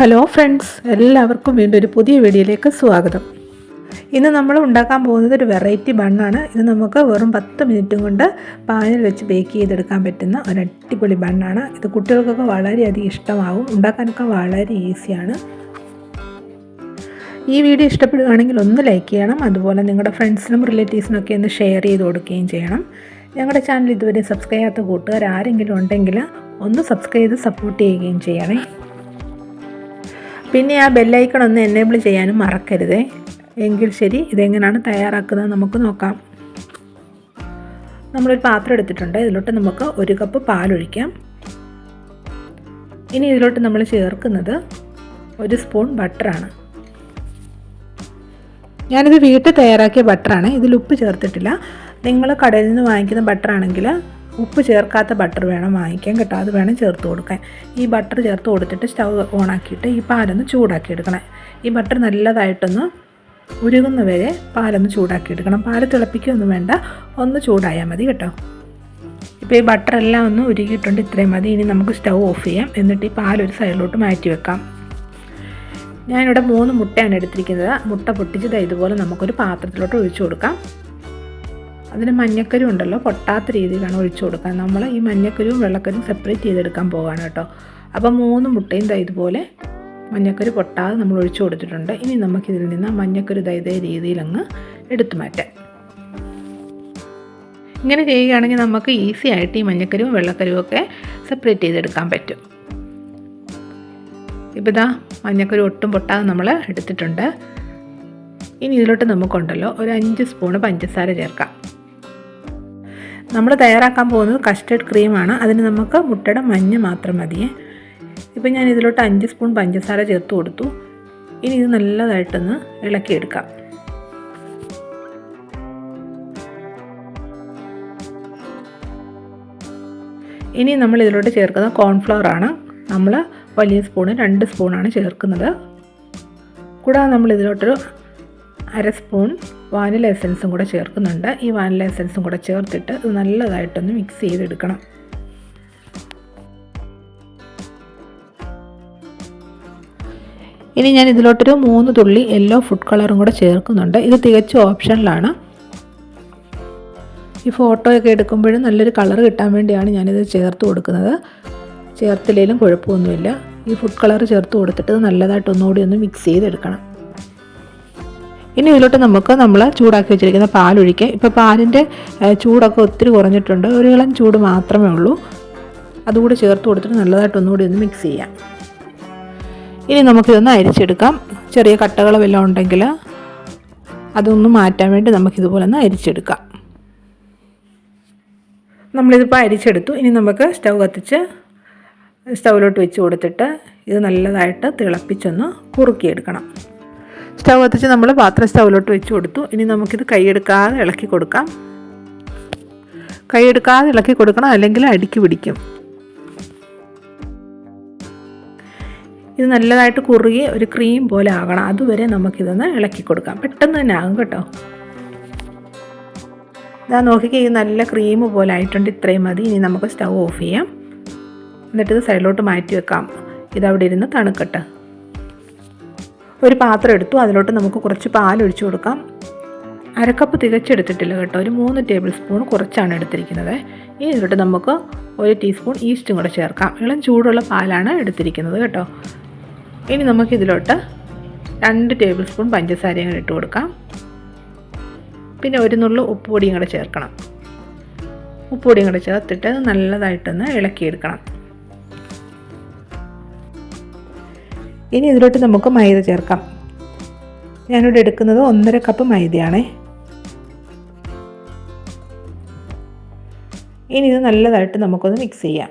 Hello friends എല്ലാവർക്കും വീണ്ടും ഒരു പുതിയ വീഡിയോയിലേക്ക് സ്വാഗതം. ഇന്ന് നമ്മൾ ഉണ്ടാക്കാൻ പോകുന്നത് ഒരു വെറൈറ്റി ബണ്ണാണ് ഇത് നമുക്ക് വെറും പത്ത് മിനിറ്റും കൊണ്ട് പാനിൽ വെച്ച് ബേക്ക് ചെയ്തെടുക്കാൻ പറ്റുന്ന ഒരു അടിപൊളി ബണ്ണാണ് ഇത് കുട്ടികൾക്കൊക്കെ വളരെയധികം ഇഷ്ടമാകും ഉണ്ടാക്കാനൊക്കെ വളരെ ഈസിയാണ് ഈ വീഡിയോ ഇഷ്ടപ്പെടുകയാണെങ്കിൽ ഒന്ന് ലൈക്ക് ചെയ്യണം. അതുപോലെ നിങ്ങളുടെ ഫ്രണ്ട്സിനും റിലേറ്റീവ്സിനൊക്കെ ഒന്ന് ഷെയർ ചെയ്ത് കൊടുക്കുകയും ചെയ്യണം. ഞങ്ങളുടെ ചാനൽ ഇതുവരെ സബ്സ്ക്രൈബ് ചെയ്യാത്ത കൂട്ടുകാർ ആരെങ്കിലും ഉണ്ടെങ്കിൽ ഒന്ന് സബ്സ്ക്രൈബ് ചെയ്ത് സപ്പോർട്ട് ചെയ്യുകയും ചെയ്യണേ. പിന്നെ ആ ബെല്ലൈക്കൺ ഒന്ന് എനേബിൾ ചെയ്യാനും മറക്കരുത്. എങ്കിൽ ശരി ഇതെങ്ങനെയാണ് തയ്യാറാക്കുന്നത് നമുക്ക് നോക്കാം. നമ്മളൊരു പാത്രം എടുത്തിട്ടുണ്ട്. ഇതിലോട്ട് നമുക്ക് ഒരു കപ്പ് പാലൊഴിക്കാം. ഇനി ഇതിലോട്ട് നമ്മൾ ചേർക്കുന്നത് ഒരു സ്പൂൺ ബട്ടറാണ് ഞാനിത് വീട്ടിൽ തയ്യാറാക്കിയ ബട്ടറാണ് ഇതിൽ ഉപ്പ് ചേർത്തിട്ടില്ല. നിങ്ങൾ കടയിൽ നിന്ന് വാങ്ങിക്കുന്ന ബട്ടറാണെങ്കിൽ ഉപ്പ് ചേർക്കാത്ത ബട്ടർ വേണം വാങ്ങിക്കാൻ കേട്ടോ. അത് വേണം ചേർത്ത് കൊടുക്കാൻ. ഈ ബട്ടർ ചേർത്ത് കൊടുത്തിട്ട് സ്റ്റൗ ഓണാക്കിയിട്ട് ഈ പാലൊന്ന് ചൂടാക്കി എടുക്കണം. ഈ ബട്ടർ നല്ലതായിട്ടൊന്ന് ഉരുകുന്ന വരെ പാലൊന്ന് ചൂടാക്കി എടുക്കണം. പാൽ തിളപ്പിക്കുകയൊന്നും വേണ്ട. ഒന്ന് ചൂടായാൽ മതി കേട്ടോ. ഇപ്പോൾ ഈ ബട്ടർ എല്ലാം ഒന്ന് ഉരുകിയിട്ടുണ്ട്. ഇത്രയും മതി. ഇനി നമുക്ക് സ്റ്റൗ ഓഫ് ചെയ്യാം. എന്നിട്ട് ഈ പാലൊരു സൈഡിലോട്ട് മാറ്റി വെക്കാം. ഞാനിവിടെ മൂന്ന് മുട്ടയാണ് എടുത്തിരിക്കുന്നത്. മുട്ട പൊട്ടിച്ചത്. ഇതുപോലെ നമുക്കൊരു പാത്രത്തിലോട്ട് ഒഴിച്ചു കൊടുക്കാം. അതിന് മഞ്ഞക്കരു ഉണ്ടല്ലോ പൊട്ടാത്ത രീതിയിലാണ് ഒഴിച്ചു കൊടുക്കാൻ. നമ്മൾ ഈ മഞ്ഞക്കരുവും വെള്ളക്കരിയും സെപ്പറേറ്റ് ചെയ്തെടുക്കാൻ പോവുകയാണ് കേട്ടോ. അപ്പോൾ മൂന്ന് മുട്ടയും ദാ ഇതുപോലെ മഞ്ഞക്കരു പൊട്ടാതെ നമ്മൾ ഒഴിച്ചു കൊടുത്തിട്ടുണ്ട്. ഇനി നമുക്കിതിൽ നിന്ന് മഞ്ഞക്കരു ദൈത രീതിയിലങ്ങ് എടുത്തു മാറ്റാം. ഇങ്ങനെ ചെയ്യുകയാണെങ്കിൽ നമുക്ക് ഈസി ആയിട്ട് ഈ മഞ്ഞക്കരുവും വെള്ളക്കരുവും ഒക്കെ സെപ്പറേറ്റ് ചെയ്തെടുക്കാൻ പറ്റും. ഇപ്പോൾ ഇതാ മഞ്ഞക്കരു ഒട്ടും പൊട്ടാതെ നമ്മൾ എടുത്തിട്ടുണ്ട്. ഇനി ഇതിലോട്ട് നമുക്കുണ്ടല്ലോ ഒരു അഞ്ച് സ്പൂണ് പഞ്ചസാര ചേർക്കാം. നമ്മൾ തയ്യാറാക്കാൻ പോകുന്നത് കസ്റ്റർഡ് ക്രീമാണ് അതിന് നമുക്ക് മുട്ടയുടെ മഞ്ഞ് മാത്രം മതിയേ ഇപ്പം ഞാൻ ഇതിലോട്ട് അഞ്ച് സ്പൂൺ പഞ്ചസാര ചേർത്ത് കൊടുത്തു. ഇനി ഇത് നല്ലതായിട്ടൊന്ന് ഇളക്കിയെടുക്കാം. ഇനി നമ്മൾ ഇതിലോട്ട് ചേർക്കുന്ന കോൺഫ്ലവർ ആണ്. നമ്മൾ വലിയ സ്പൂണ് രണ്ട് സ്പൂണാണ് ചേർക്കുന്നത്. കൂടാതെ നമ്മൾ ഇതിലോട്ടൊരു അര സ്പൂൺ വാനില എസൻസും കൂടെ ചേർക്കുന്നുണ്ട്. ഈ വാനില എസൻസും കൂടെ ചേർത്തിട്ട് ഇത് നല്ലതായിട്ടൊന്ന് മിക്സ് ചെയ്തെടുക്കണം. ഇനി ഞാൻ ഇതിലോട്ടൊരു മൂന്ന് തുള്ളി യെല്ലോ ഫുഡ് കളറും കൂടെ ചേർക്കുന്നുണ്ട്. ഇത് തികച്ചും ഓപ്ഷനിലാണ് ഈ ഫോട്ടോയൊക്കെ എടുക്കുമ്പോഴും നല്ലൊരു കളർ കിട്ടാൻ വേണ്ടിയാണ് ഞാനിത് ചേർത്ത് കൊടുക്കുന്നത്. ചേർത്തില്ലെങ്കിലും കുഴപ്പമൊന്നുമില്ല. ഈ ഫുഡ് കളർ ചേർത്ത് കൊടുത്തിട്ട് നല്ലതായിട്ട് ഒന്നുകൂടി ഒന്ന് മിക്സ് ചെയ്തെടുക്കണം. ഇനി ഇതിലോട്ട് നമുക്ക് നമ്മൾ ചൂടാക്കി വെച്ചിരിക്കുന്ന പാലൊഴിക്കുക ഇപ്പോൾ പാലിന്റെ ചൂടൊക്കെ ഒത്തിരി കുറഞ്ഞിട്ടുണ്ട്. ഒരു ഇളം ചൂട് മാത്രമേ ഉള്ളൂ. അതുകൂടി ചേർത്ത് കൊടുത്തിട്ട് നല്ലതായിട്ട് ഒന്നുകൂടി ഒന്ന് മിക്സ് ചെയ്യാം. ഇനി നമുക്കിതൊന്ന് അരിച്ചെടുക്കാം. ചെറിയ കട്ടകൾ വല്ലതും ഉണ്ടെങ്കിൽ അതൊന്ന് മാറ്റാൻ വേണ്ടി നമുക്കിതുപോലെ ഒന്ന് അരിച്ചെടുക്കാം. നമ്മളിതിപ്പോൾ അരിച്ചെടുത്തു. ഇനി നമുക്ക് സ്റ്റൗ കത്തിച്ച് സ്റ്റൗവിലോട്ട് വെച്ച് കൊടുത്തിട്ട് ഇത് നല്ലതായിട്ട് തിളപ്പിച്ചൊന്ന് കുറുക്കിയെടുക്കണം. സ്റ്റൗ കത്തിച്ച് നമ്മൾ പാത്രം സ്റ്റൗവിലോട്ട് വെച്ച് കൊടുത്തു. ഇനി നമുക്കിത് കൈയെടുക്കാതെ ഇളക്കി കൊടുക്കാം. കൈയെടുക്കാതെ ഇളക്കി കൊടുക്കണം അല്ലെങ്കിൽ അടിക്ക് പിടിക്കും. ഇത് നല്ലതായിട്ട് കുറുകി ഒരു ക്രീം പോലെ ആകണം. അതുവരെ നമുക്കിതൊന്ന് ഇളക്കി കൊടുക്കാം. പെട്ടെന്ന് തന്നെ ആകും കേട്ടോ. ഇതാ നോക്കിക്കേ ഇത് നല്ല ക്രീം പോലെ ആയിട്ടുണ്ട്. ഇത്രയും മതി. ഇനി നമുക്ക് സ്റ്റൗ ഓഫ് ചെയ്യാം. എന്നിട്ട് ഇത് സൈഡിലോട്ട് മാറ്റി വെക്കാം. ഇതവിടെ ഇരുന്ന് തണുക്കട്ടെ. ഒരു പാത്രം എടുത്തു അതിലോട്ട് നമുക്ക് കുറച്ച് പാൽ ഒഴിച്ചു കൊടുക്കാം. അരക്കപ്പ് തികച്ചെടുത്തിട്ടില്ല കേട്ടോ. ഒരു മൂന്ന് ടേബിൾ സ്പൂൺ കുറച്ചാണ് എടുത്തിരിക്കുന്നത്. ഇനി ഇതിലോട്ട് നമുക്ക് ഒരു ടീസ്പൂൺ ഈസ്റ്റും കൂടെ ചേർക്കാം. ഇളം ചൂടുള്ള പാലാണ് എടുത്തിരിക്കുന്നത് കേട്ടോ. ഇനി നമുക്കിതിലോട്ട് രണ്ട് ടേബിൾ സ്പൂൺ പഞ്ചസാരയും കൂടെ ഇട്ട് കൊടുക്കാം. പിന്നെ ഒരു നുള്ളു ഉപ്പുപൊടിയും കൂടെ ചേർക്കണം. ഉപ്പുപൊടിയും കൂടെ ചേർത്തിട്ട് നല്ലതായിട്ടൊന്ന് ഇളക്കിയെടുക്കണം. ഇനി ഇതിലോട്ട് നമുക്ക് മൈദ ചേർക്കാം. ഞാനിവിടെ എടുക്കുന്നത് ഒന്നര കപ്പ് മൈദയാണേ. ഇനി ഇത് നല്ലതായിട്ട് നമുക്കൊന്ന് മിക്സ് ചെയ്യാം.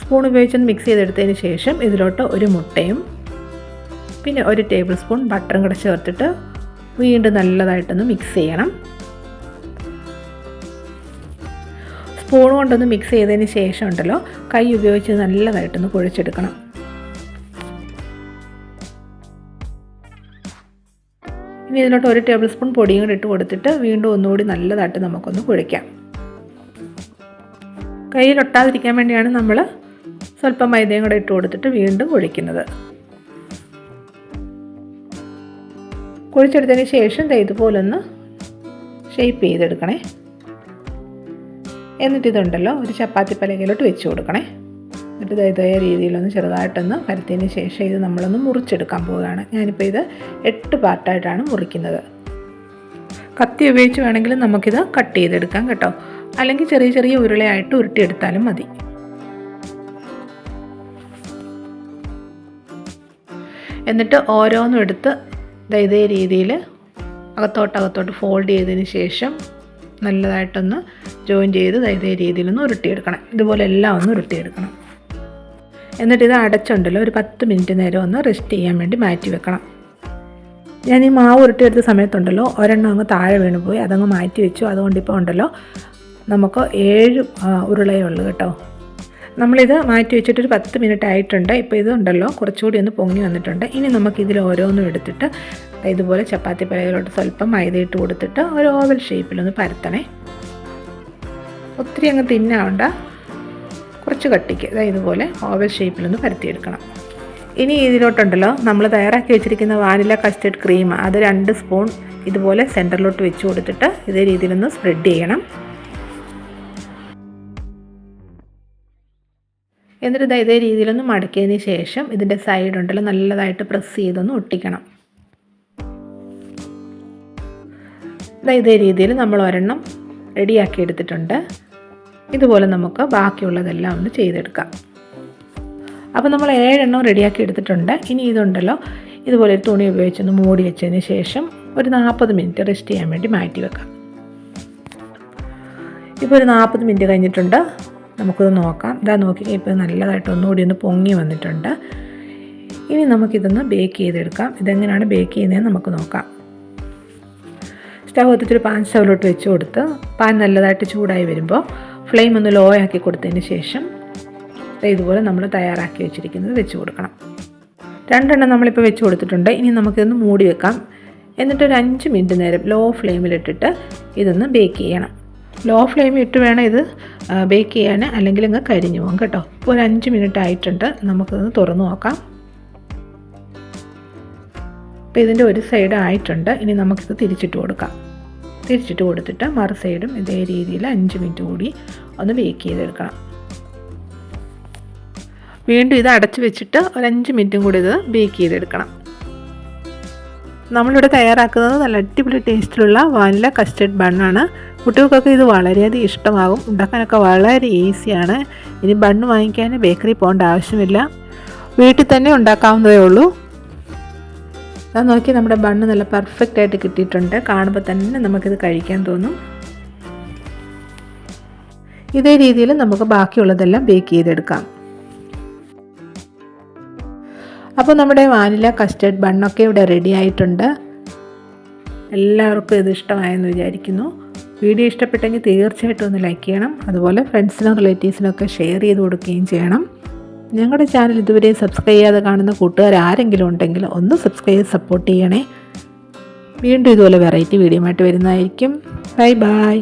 സ്പൂൺ ഉപയോഗിച്ചൊന്ന് മിക്സ് ചെയ്തെടുത്തതിന് ശേഷം ഇതിലോട്ട് ഒരു മുട്ടയും പിന്നെ ഒരു ടേബിൾ സ്പൂൺ ബട്ടറും കൂടെ ചേർത്തിട്ട് വീണ്ടും നല്ലതായിട്ടൊന്ന് മിക്സ് ചെയ്യണം. സ്പൂൺ കൊണ്ടൊന്ന് മിക്സ് ചെയ്തതിന് ശേഷം ഉണ്ടല്ലോ കൈ ഉപയോഗിച്ച് നല്ലതായിട്ടൊന്ന് കുഴച്ചെടുക്കണം. ഇനി ഇതിലോട്ട് ഒരു ടേബിൾ സ്പൂൺ പൊടിയും കൂടി ഇട്ട് കൊടുത്തിട്ട് വീണ്ടും ഒന്നുകൂടി നല്ലതായിട്ട് നമുക്കൊന്ന് കുഴയ്ക്കാം. കയ്യിലൊട്ടാതിരിക്കാൻ വേണ്ടിയാണ് നമ്മൾ സ്വല്പം മൈദയും കൂടെ ഇട്ട് കൊടുത്തിട്ട് വീണ്ടും കുഴിക്കുന്നത് കുഴിച്ചെടുത്തതിന് ശേഷം ഇതുപോലൊന്ന് ഷേപ്പ് ചെയ്തെടുക്കണേ. എന്നിട്ട് ഇതുണ്ടല്ലോ ഒരു ചപ്പാത്തി പലകയിലോട്ട് വെച്ച് കൊടുക്കണേ. എന്നിട്ട് ദേ ഇതേ രീതിയിലൊന്ന് ചെറുതായിട്ടൊന്ന് പരത്തിയതിന് ശേഷം ഇത് നമ്മളൊന്ന് മുറിച്ചെടുക്കാൻ പോവുകയാണ്. ഞാനിപ്പോൾ ഇത് എട്ട് പാർട്ടായിട്ടാണ് മുറിക്കുന്നത്. കത്തി ഉപയോഗിച്ച് വേണമെങ്കിൽ നമുക്കിത് കട്ട് ചെയ്തെടുക്കാം കേട്ടോ. അല്ലെങ്കിൽ ചെറിയ ചെറിയ ഉരുളയായിട്ട് ഉരുട്ടിയെടുത്താലും മതി. എന്നിട്ട് ഓരോന്നും എടുത്ത് ഇതേ രീതിയിൽ അകത്തോട്ട് അകത്തോട്ട് ഫോൾഡ് ചെയ്തതിന് ശേഷം നല്ലതായിട്ടൊന്ന് ജോയിൻ ചെയ്ത് ഇതേ രീതിയിലൊന്ന് ഉരുട്ടിയെടുക്കണം. ഇതുപോലെ എല്ലാം ഒന്ന് ഉരുട്ടിയെടുക്കണം. എന്നിട്ട് ഇത് അടച്ചുണ്ടല്ലോ ഒരു പത്ത് മിനിറ്റ് നേരം ഒന്ന് റെസ്റ്റ് ചെയ്യാൻ വേണ്ടി മാറ്റി വെക്കണം. ഞാൻ ഈ മാവ് ഉരുട്ടിയെടുത്ത സമയത്തുണ്ടല്ലോ ഒരെണ്ണം അങ്ങ് താഴെ വീണ് പോയി അതങ്ങ് മാറ്റി വെച്ചു. അതുകൊണ്ട് ഇപ്പോൾ ഉണ്ടല്ലോ നമുക്ക് ഏഴ് ഉരുളയേ ഉള്ളൂ കേട്ടോ. നമ്മളിത് മാറ്റി വെച്ചിട്ട് ഒരു പത്ത് മിനിറ്റ് ആയിട്ടുണ്ട് ഇപ്പോൾ ഇത് ഉണ്ടല്ലോ കുറച്ചുകൂടി ഒന്ന് പൊങ്ങി വന്നിട്ടുണ്ട്. ഇനി നമുക്കിതിൽ ഓരോന്നും എടുത്തിട്ട് ഇതുപോലെ ചപ്പാത്തി പലയിലോട്ട് സ്വല്പം മൈദയിട്ട് കൊടുത്തിട്ട് ഒരു ഓവൽ ഷേപ്പിലൊന്ന് പരത്തണേ. ഒത്തിരി അങ്ങ് തിന്നാവണ്ട. കുറച്ച് കട്ടിക്ക്. അതായത് ഇതുപോലെ ഓവൽ ഷേപ്പിലൊന്ന് പരത്തിയെടുക്കണം. ഇനി ഇതിലോട്ടുണ്ടല്ലോ. നമ്മൾ തയ്യാറാക്കി വെച്ചിരിക്കുന്ന വാനില കസ്റ്റർഡ് ക്രീം. അത് രണ്ട് സ്പൂൺ ഇതുപോലെ സെന്ററിലോട്ട് വെച്ച് കൊടുത്തിട്ട് ഇതേ രീതിയിലൊന്ന് സ്പ്രെഡ് ചെയ്യണം. എന്നിട്ട് ദാ ഇതേ രീതിയിലൊന്ന് മടക്കിയതിന് ശേഷം ഇതിന്റെ സൈഡ് ഉണ്ടല്ലോ നല്ലതായിട്ട് പ്രസ് ചെയ്തൊന്ന് ഒട്ടിക്കണം. ഇതാ ഇതേ രീതിയിൽ നമ്മൾ ഒരെണ്ണം റെഡിയാക്കി എടുത്തിട്ടുണ്ട്. ഇതുപോലെ നമുക്ക് ബാക്കിയുള്ളതെല്ലാം ഒന്ന് ചെയ്തെടുക്കാം. അപ്പോൾ നമ്മൾ ഏഴെണ്ണം റെഡിയാക്കി എടുത്തിട്ടുണ്ട്. ഇനി ഇതുണ്ടല്ലോ ഇതുപോലെ ഒരു തുണി ഉപയോഗിച്ചൊന്ന് മൂടി വെച്ചതിന് ശേഷം ഒരു നാൽപ്പത് മിനിറ്റ് റെസ്റ്റ് ചെയ്യാൻ വേണ്ടി മാറ്റി വെക്കാം. ഇപ്പോൾ ഒരു നാൽപ്പത് മിനിറ്റ് കഴിഞ്ഞിട്ടുണ്ട്. നമുക്കിത് നോക്കാം. ഇതാ നോക്കി ഇപ്പോൾ നല്ലതായിട്ട് ഒന്നുകൂടി ഒന്ന് പൊങ്ങി വന്നിട്ടുണ്ട്. ഇനി നമുക്കിതൊന്ന് ബേക്ക് ചെയ്തെടുക്കാം. ഇതെങ്ങനെയാണ് ബേക്ക് ചെയ്യുന്നതെന്ന് നമുക്ക് നോക്കാം. സ്റ്റവ് കത്തിച്ചൊരു പാൻ സ്റ്റവിലോട്ട് വെച്ച് കൊടുത്ത് പാൻ നല്ലതായിട്ട് ചൂടായി വരുമ്പോൾ ഫ്ലെയിം ഒന്ന് ലോ ആക്കി കൊടുത്തതിന് ശേഷം ഇതുപോലെ നമ്മൾ തയ്യാറാക്കി വെച്ചിരിക്കുന്നത് വെച്ച് കൊടുക്കണം. രണ്ടെണ്ണം നമ്മളിപ്പോൾ വെച്ച് കൊടുത്തിട്ടുണ്ട്. ഇനി നമുക്കിതൊന്ന് മൂടി വെക്കാം. എന്നിട്ട് ഒരു അഞ്ച് മിനിറ്റ് നേരം ലോ ഫ്ലെയിമിലിട്ടിട്ട് ഇതൊന്ന് ബേക്ക് ചെയ്യണം. ലോ ഫ്ലെയിം ഇട്ട് വേണം ഇത് ബേക്ക് ചെയ്യാൻ അല്ലെങ്കിൽ അങ്ങ് കരിഞ്ഞു പോകും കേട്ടോ. ഇപ്പോൾ ഒരു അഞ്ച് മിനിറ്റ് ആയിട്ടുണ്ട്. നമുക്കൊന്ന് തുറന്നു നോക്കാം. അപ്പോൾ ഇതിന്റെ ഒരു സൈഡ് ആയിട്ടുണ്ട്. ഇനി നമുക്കിത് തിരിച്ചിട്ട് കൊടുക്കാം. തിരിച്ചിട്ട് കൊടുത്തിട്ട് മറു സൈഡും ഇതേ രീതിയിൽ അഞ്ച് മിനിറ്റ് കൂടി ഒന്ന് ബേക്ക് ചെയ്തെടുക്കണം. വീണ്ടും ഇത് അടച്ചു വെച്ചിട്ട് ഒരു അഞ്ച് മിനിറ്റും കൂടി ഇത് ബേക്ക് ചെയ്തെടുക്കണം. നമ്മളിവിടെ തയ്യാറാക്കുന്നത് നല്ല അടിപൊളി ടേസ്റ്റിലുള്ള വാനില കസ്റ്റർഡ് ബണ്ണാണ് കുട്ടികൾക്കൊക്കെ ഇത് വളരെയധികം ഇഷ്ടമാകും. ഉണ്ടാക്കാനൊക്കെ വളരെ ഈസിയാണ്. ഇനി ബണ്ണ് വാങ്ങിക്കാൻ ബേക്കറി പോകേണ്ട ആവശ്യമില്ല. വീട്ടിൽ തന്നെ ഉണ്ടാക്കാവുന്നതേ ഉള്ളൂ. അത് നോക്കി നമ്മുടെ ബണ്ണ് നല്ല പെർഫെക്റ്റ് ആയിട്ട് കിട്ടിയിട്ടുണ്ട്. കാണുമ്പോൾ തന്നെ നമുക്കിത് കഴിക്കാൻ തോന്നും. ഇതേ രീതിയിൽ നമുക്ക് ബാക്കിയുള്ളതെല്ലാം ബേക്ക് ചെയ്തെടുക്കാം. അപ്പോൾ നമ്മുടെ വാനില കസ്റ്റേർഡ് ബണ്ണൊക്കെ ഇവിടെ റെഡി ആയിട്ടുണ്ട്. എല്ലാവർക്കും ഇത് ഇഷ്ടമായെന്ന് വിചാരിക്കുന്നു. വീഡിയോ ഇഷ്ടപ്പെട്ടെങ്കിൽ തീർച്ചയായിട്ടും ഒന്ന് ലൈക്ക് ചെയ്യണം. അതുപോലെ ഫ്രണ്ട്സിനും റിലേറ്റീവ്സിനൊക്കെ ഷെയർ ചെയ്ത് കൊടുക്കുകയും ചെയ്യണം. ഞങ്ങളുടെ ചാനൽ ഇതുവരെ സബ്സ്ക്രൈബ് ചെയ്യാതെ കാണുന്ന കൂട്ടുകാർ ആരെങ്കിലും ഉണ്ടെങ്കിൽ ഒന്ന് സബ്സ്ക്രൈബ് ചെയ്ത് സപ്പോർട്ട് ചെയ്യണേ. വീണ്ടും ഇതുപോലെ വെറൈറ്റി വീഡിയോ ആയിട്ട് വരുന്നതായിരിക്കും. Bye bye